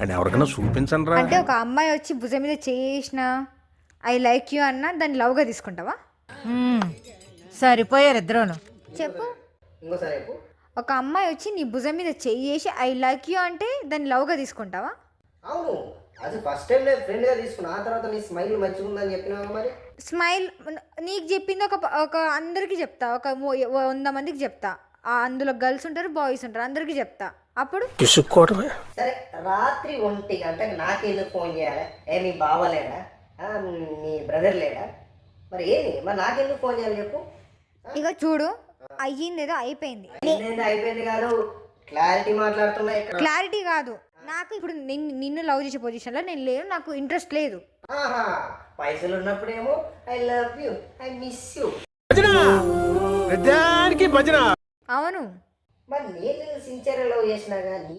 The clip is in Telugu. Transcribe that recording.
అండ్ ఎవరికైనా చూపించండి రా అంటే ఒక అమ్మాయి వచ్చి భుజం మీద చేసిన ఐ లైక్ యూ అన్న దాన్ని లవ్గా తీసుకుంటావా? మ్మ్. సరిపోయారు ఇద్దరును. చెప్పు. ఇంకోసారి చెప్పు. ఒక అమ్మాయి వచ్చి నీ భుజం మీద చేసి ఐ లైక్ యూ అంటే దాన్ని లవ్గా తీసుకుంటావా? అవును. అది ఫస్ట్ టైం నేను ఫ్రెండ్గా తీసుకున్నా. ఆ తర్వాత నీ స్మైల్ మంచిగుందని చెప్పినావా మరి? స్మైల్ నీకు చెప్పింది ఒక ఒక అందరికీ చెప్తా. ఒక మో- వంద మందికి చెప్తా. ఆ అందులో గర్ల్స్ ఉంటారు బాయ్స్ ఉంటారు అందరికీ చెప్తా. అప్పుడు? పిసుక్కోవడమే సరే రాత్రి ఒంటి గంటకి నాకెందుకు ఫోన్ చేయాలి? ఏ మీ బావ లేడా? ఆ, మీ బ్రదర్ లేడా? మరి ఏంది? మరి నాకెందుకు ఫోన్ చేయాలి చెప్పు? ఇక చూడు అయ్యింది ఏదో అయిపోయింది అయిపోయింది కాదు. క్లారిటీ మాట్లాడుతున్నా ఇక్కడ. క్లారిటీ కాదు. నాకు ఇప్పుడు నిన్ను నిన్ను లవ్ చేసే పొజిషన్లో నేను లేను నాకు ఇంట్రెస్ట్ లేదు. ఆహా పైసలు ఉన్నప్పుడేమో I love you I miss you. భజన! అవును. మరి నేను సిన్సియర్ చేసినా కానీ